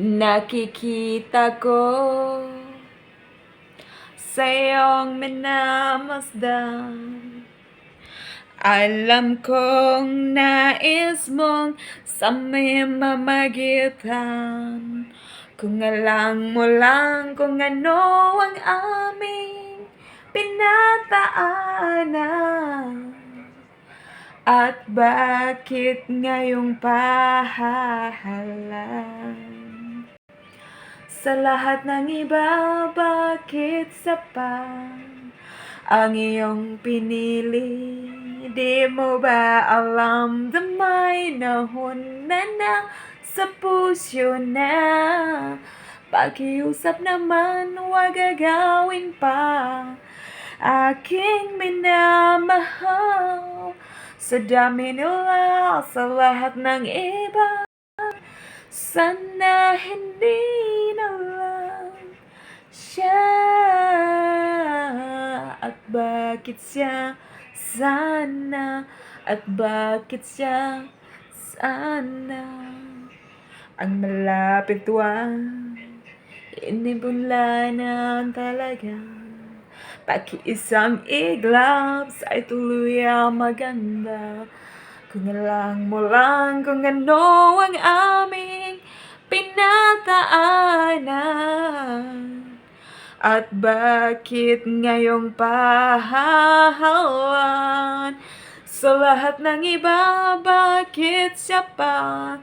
Nakikita ko sa iyong minamasdan. Alam kong nais mong sa may mamagitan. Kung alam mo lang kung ano ang aming pinataanan. At bakit ngayong pahahalan Sa lahat ng iba, bakit sa pa ang iyong pinili? Di mo ba alam damay na na na sa puso na? Pakiusap naman, huwag gagawin pa. Aking minamahal Sa dami nila, sa lahat ng iba Sana hindi na lang siya. At bakit siya sana? At bakit siya sana? Ang malapit tuwan Inibunlanan talaga. Pakiisang iglap ay tuluyang maganda. Kung alam mo lang kung ano ang aming pinataanan At bakit ngayong pahahawan Sa lahat ng iba, bakit siya pa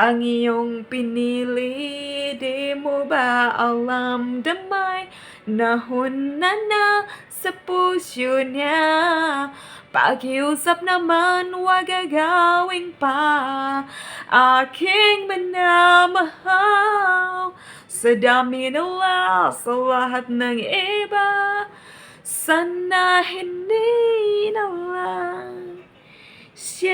ang iyong pinili? Di mo ba alam damay na huna na sa puso niya? Pakiusap naman, huwag gagawin pa. Aking minamahal Sa dami nila, sa lahat ng iba Sana hindi na lang siya